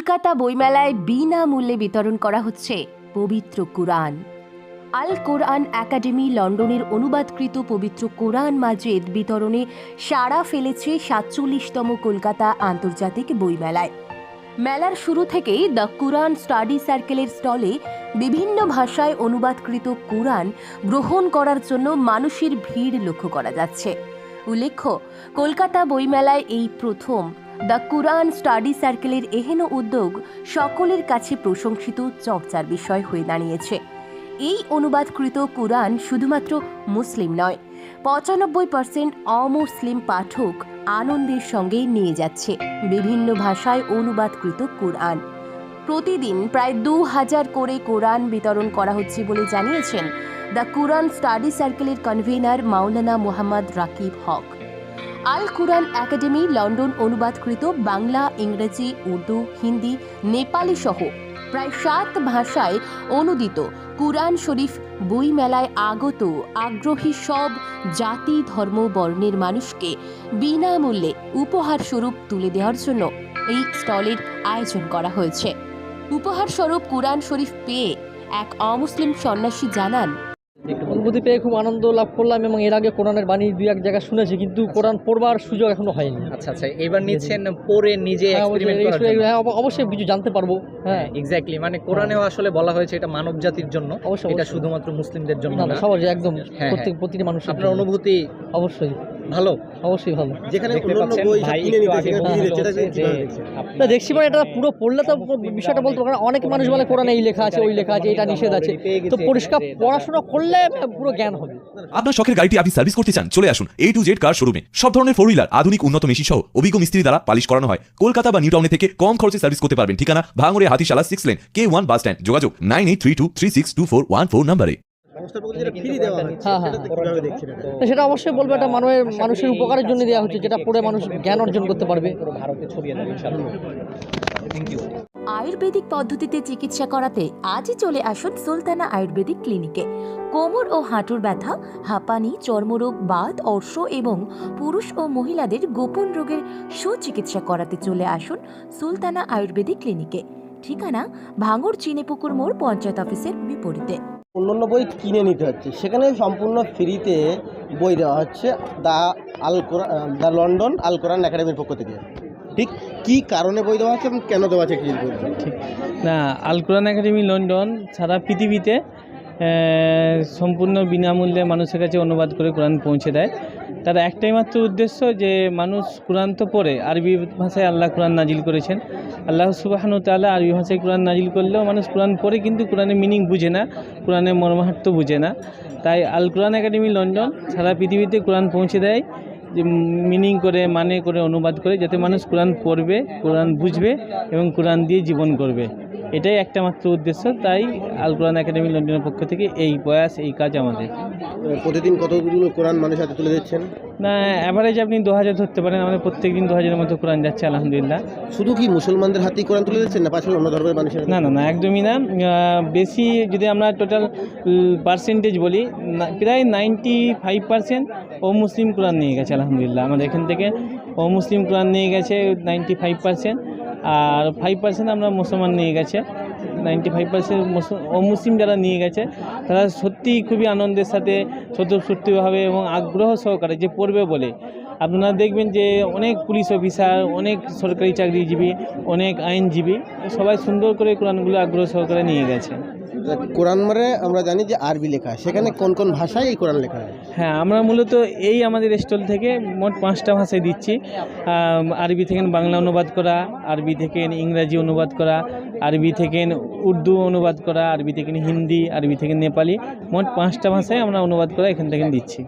কলকাতা বইমেলায় বিনামূল্যে বিতরণ করা হচ্ছে পবিত্র কুরআন। আল কোরআন একাডেমি লন্ডনের অনুবাদকৃত পবিত্র কোরআন মাজেদ বিতরণে সাড়া ফেলেছে সাতচল্লিশতম কলকাতা আন্তর্জাতিক বইমেলায়। মেলার শুরু থেকেই দ্য কোরআন স্টাডি সার্কেলের স্টলে বিভিন্ন ভাষায় অনুবাদকৃত কোরআন গ্রহণ করার জন্য মানুষের ভিড় লক্ষ্য করা যাচ্ছে। উল্লেখ্য, কলকাতা বইমেলায় এই প্রথম দ্য কুরআন স্টাডি সার্কেলের এহেন উদ্যোগ সকলের কাছে প্রশংসিত চর্চার বিষয় হয়ে দাঁড়িয়েছে। এই অনুবাদকৃত কুরআন শুধুমাত্র মুসলিম নয়, পঁচানব্বই পার্সেন্ট অমুসলিম পাঠক আনন্দের সঙ্গে নিয়ে যাচ্ছে বিভিন্ন ভাষায় অনুবাদকৃত কুরআন। প্রতিদিন প্রায় দু হাজার করে কোরআন বিতরণ করা হচ্ছে বলে জানিয়েছেন দ্য কুরআন স্টাডি সার্কেলের convener Maulana Mohammad Rakib Haque. Al Quran academy London অনুবাদকৃত Bangla, ইংরেজি, উর্দু, হিন্দি, নেপালি সহ প্রায় সাত ভাষায় অনুদিত কুরআন শরীফ বইমেলায় আগত আগ্রহী সব জাতি, ধর্ম, বর্ণের মানুষকে বিনামূল্যে উপহার স্বরূপ তুলে দেওয়ার জন্য এই স্টলের আয়োজন করা হয়েছে। উপহার স্বরূপ কুরআন শরীফ পেয়ে এক অমুসলিম সন্ন্যাসী জানান অনুভূতি পেয়ে খুব আনন্দ লাভ করলাম এবং এর আগে কোরআনের বাণী দুই এক জায়গায় শুনেছি কিন্তু কোরআন পড়বার সুযোগ এখনও হয়নি। আচ্ছা আচ্ছা এবার নিচ্ছেন পড়ে নিজে হ্যাঁ, অবশ্যই- হ্যাঁ, অব- অবশ্যই কিছু জানতে পারব। হ্যাঁ। এক্স্যাক্টলি মানে কোরআনেও আসলে বলা হয়েছে এটা মানব জাতির জন্য। অবশ্যই এটা শুধুমাত্র মুসলিমদের জন্য না, সবার একদম হ্যাঁ, প্রত্যেক প্রতিটি মানুষ আপনার অনুভূতি? অবশ্যই। ভালো? অবশ্যই ভালো। যেখানে দেখতে পাচ্ছেন ভাই একটু আগে সেখানে বলছিল কিনে নিচ্ছে, এটা যে না দেখছি মানে এটা পুরো পড়লে তো বিষয়টা বলতে পারব অনেক মানুষ বলে কোরআনে এই লেখা আছে ওই লেখা আছে এটা নিষেধ আছে। তো পরিষ্কার পড়াশোনা করলে পুরো জ্ঞান হবে। আপনার শখের গাড়িটি আপনি সার্ভিস করতে চান চলে আসুন এ টু জেড কার শোরুমে সব ধরনের ফোর হুইলার আধুনিক উন্নত মেশিন সহ অভিজ্ঞ মিস্ত্রি দ্বারা পালিশ করানো হয়। কলকাতা বা নিউ টাউনে থেকে কম খরচে সার্ভিস করতে পারবেন। ঠিকানা ভাঙড়ে হাতিশালা সিক্স লেন কে ওয়ান বাস স্ট্যান্ড যোগাযোগ nine eight three two three six two four one four নাম্বারে হ্যাঁ, হ্যাঁ। তো সেটা অবশ্যই বলব এটা মানুষের মানুষের উপকারের জন্য দেওয়া হচ্ছে যেটা পড়ে মানুষ জ্ঞান অর্জন করতে পারবে। ভারতে ছড়িয়ে দেবে ইনশাআল্লাহ থ্যাংক ইউ আয়ুর্বেদিক পদ্ধতিতে চিকিৎসা করাতে আজই চলে আসুন সুলতানা আয়ুর্বেদিক ক্লিনিকে। কোমর ও হাঁটুর ব্যথা হাঁপানি চর্মরোগ বাত অর্শ এবং পুরুষ ও মহিলাদের গোপন রোগের সুচিকিৎসা করাতে চলে আসুন সুলতানা আয়ুর্বেদিক ক্লিনিকে। ঠিকানা ভাঙড় চিনেপুকুর মোড় পঞ্চায়েত অফিসের বিপরীতে। অন্যান্য বই কিনে নিতে হচ্ছে। সেখানে সম্পূর্ণ ফ্রিতে বই দেওয়া হচ্ছে the Al Quran the London Al Quran একাডেমির পক্ষ থেকে। ঠিক কি কারণে বই দেওয়া হচ্ছে এবং কেন দেওয়া হচ্ছে কি বলবেন না, আল কোরআন একাডেমি লন্ডন সারা পৃথিবীতে সম্পূর্ণ বিনামূল্যে মানুষের কাছে অনুবাদ করে কোরআন পৌঁছে দেয়। তার একটাই মাত্র উদ্দেশ্য যে মানুষ কোরআন তো পড়ে, আরবি ভাষায় আল্লাহ কোরআন নাজিল করেছেন। আল্লাহ সুবাহানু তাআলা আরবি ভাষায় কোরআন নাজিল করলেও মানুষ কোরআন পড়ে কিন্তু কোরআনের মিনিং বুঝে না, কোরআনের মর্মার্থ বুঝে না। তাই আল কোরআন একাডেমি লন্ডন সারা পৃথিবীতে কোরআন পৌঁছে দেয়, যে মিনিং করে মানে করে, অনুবাদ করে, যাতে মানুষ কোরআন পড়বে, কোরআন বুঝবে এবং কোরআন দিয়ে জীবন করবে। এটাই একটা মাত্র উদ্দেশ্য তাই আল কোরআন একাডেমি লন্ডনের পক্ষ থেকে এই প্রয়াস এই কাজ আমাদের। প্রতিদিন কতগুলো কোরআন মানুষের হাতে তুলে দিচ্ছেন? না অ্যাভারেজ আপনি দু হাজার ধরতে পারেন আমাদের প্রত্যেক দিন দু হাজারের মতো কোরআন যাচ্ছে আলহামদুলিল্লাহ। শুধু কি মুসলমানদের হাতেই কোরআন তুলে দিচ্ছেন না পাশাপাশি অন্য ধর্মের মানুষের? না না না একদমই না। বেশি যদি আমরা টোটাল পার্সেন্টেজ বলি প্রায় নাইনটি ফাইভ পার্সেন্ট ও মুসলিম কোরআন নিয়ে গেছে আলহামদুলিল্লাহ। আমাদের এখান থেকে ও মুসলিম কোরআন নিয়ে গেছে নাইনটি ফাইভ পার্সেন্ট আর ফাইভ পার্সেন্ট আমরা মুসলমান নিয়ে গেছে। নাইনটি ফাইভ পার্সেন্ট অমুসলিম যারা নিয়ে গেছে, তারা সত্যিই খুবই আনন্দের সাথে, স্বতঃস্ফূর্তভাবে এবং আগ্রহ সহকারে যে পড়বে বলে। আপনারা দেখবেন যে অনেক পুলিশ অফিসার অনেক সরকারি চাকরিজীবী অনেক আইনজীবী সবাই সুন্দর করে কোরআনগুলো আগ্রহ সহকারে নিয়ে গেছে। কোরআন মানে আমরা জানি যে আরবি লেখা। সেখানে কোন কোন ভাষায় এই কোরআন লেখা হয়? হ্যাঁ আমরা মূলত এই আমাদের স্টল থেকে মোট পাঁচটা ভাষায় দিচ্ছি। আরবি থেকে বাংলা অনুবাদ করা আরবি থেকে ইংরাজি অনুবাদ করা আরবি থেকে উর্দু অনুবাদ করা আরবি থেকে হিন্দি আরবি থেকে নেপালি মোট পাঁচটা ভাষায় আমরা অনুবাদ করা এখান থেকে দিচ্ছি।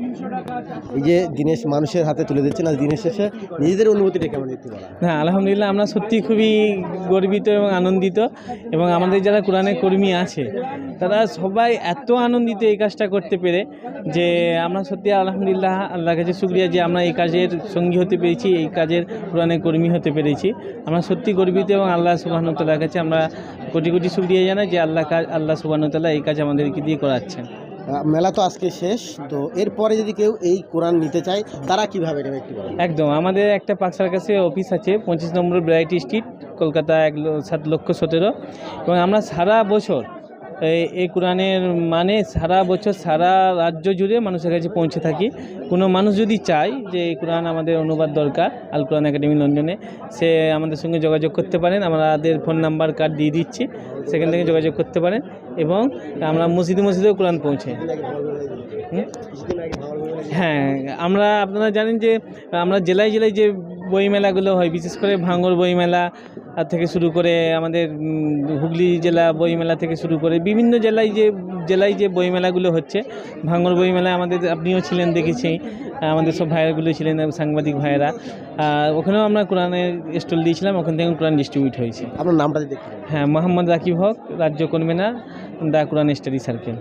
এই যে দিনেশ মানুষের হাতে তুলে দিচ্ছেন আর দিনের শেষে নিজেদের অনুভূতিটা কেমন একটু বলা হ্যাঁ আলহামদুলিল্লাহ, আমরা সত্যি খুবই গর্বিত এবং আনন্দিত এবং আমাদের যারা কোরআনের কর্মী আছে, তারা সবাই এত আনন্দিত এই কাজটা করতে পেরে যে আমরা সত্যি আলহামদুলিল্লাহ আল্লাহর কাছে শুক্রিয়া যে আমরা এই কাজের সঙ্গী হতে পেরেছি, এই কাজের কোরআনের কর্মী হতে পেরেছি। আমরা সত্যি গর্বিত এবং আল্লাহ সুবাহতাল্লার কাছে আমরা কোটি কোটি শুক্রিয়া জানাই যে আল্লাহ কাজ আল্লাহ সুবাহতাল্লাহ এই কাজ আমাদেরকে দিয়ে করাচ্ছেন। মেলা তো আজকে শেষ, তো এরপরে যদি কেউ এই কোরআন নিতে চায়, তারা কীভাবে নেবে একটু একদম, আমাদের একটা পাকসার কাছে অফিস আছে, পঁচিশ নম্বর ভ্যারাইটি স্ট্রিট কলকাতা এক সাত লক্ষ সতেরো। এবং আমরা সারা বছর এই কোরআনের মানে সারা বছর সারা রাজ্য জুড়ে মানুষের কাছে পৌঁছে থাকি। কোনো মানুষ যদি চায় যে এই কোরআন আমাদের অনুবাদ দরকার, আল কোরআন একাডেমি লন্ডনে, সে আমাদের সঙ্গে যোগাযোগ করতে পারেন। আমাদের ফোন নাম্বার কার্ড দিয়ে দিচ্ছি, সেখান থেকে যোগাযোগ করতে পারেন এবং আমরা মসজিদে মসজিদেও কোরআন পৌঁছে। হ্যাঁ আমরা আপনারা জানেন যে আমরা জেলায় জেলায় যে বইমেলাগুলো হয়, বিশেষ করে ভাঙর বইমেলা থেকে শুরু করে আমাদের হুগলি জেলা বইমেলা থেকে শুরু করে বিভিন্ন জেলায় যে জেলায় যে বইমেলাগুলো হচ্ছে ভাঙর বইমেলা আমাদের আপনিও ছিলেন দেখেছি আমাদের সব ভাইয়াগুলো ছিলেন সাংবাদিক ভাইয়েরা। আর ওখানেও আমরা কোরআনের স্টল দিয়েছিলাম ওখান থেকে কোরআন ডিস্ট্রিবিউট হয়েছে। আপনার নামটা হ্যাঁ মোহাম্মদ রাকিব হক রাজ্য convener the Quran study circle.